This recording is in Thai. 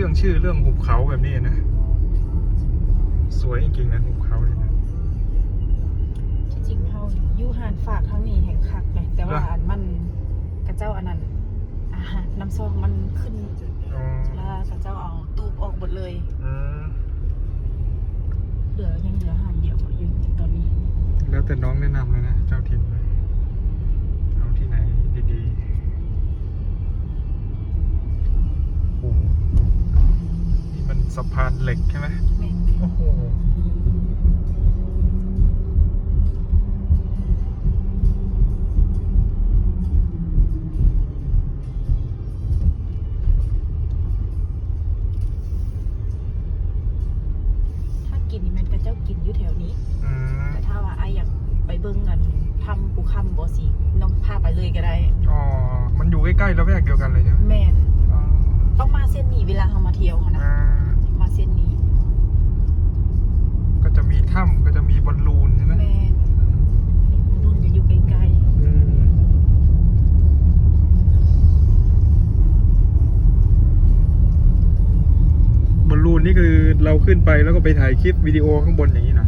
เรื่องชื่อเรื่องหุบเขาแบบนี้นะ สวยจริงๆนะหุบเขาเลยนะที่จริงเฮาอยู่หานฝากทั้งนี้แห่งคักเลยแต่ว่าเหรออัอันมันกระเจ้าอันนั้นอาหารน้ำซองมันขึ้นอ๋อแล้วกระเจ้าเอาตูบออกหมดเลยอืมเหลือยังเหลืออาหารเดียวอยู่ตอนนี้ แล้วแต่น้องแนะนำเลยนะเจ้าถิ่น สะพานเหล็กใช่ไหมแม่นโอ้โหถ้ากินนี่มันกระเจ้ากินอยู่แถวนี้อืมแต่ถ้าว่าไออยากไปเบิ่งกันทำปูคำบ่สีน้องพาไปเลยก็ได้ อ๋อ มันอยู่ใกล้ๆแล้วแวกเดียวกันเลยใช่ไหมแม่นอ๋อต้องมาเส้นนี้เวลาเรามาเที่ยวค่ะนะ อ่า มาเส้นนี้ ก็จะมีถ้ำก็จะมีบอลลูนใช่ไหม แม่นนี่รุ่นจะอยู่ใกล้ อืมบอลลู นนี่คือเราขึ้นไปแล้วก็ไปถ่ายคลิปวิดีโอข้างบนอย่างนี้นะ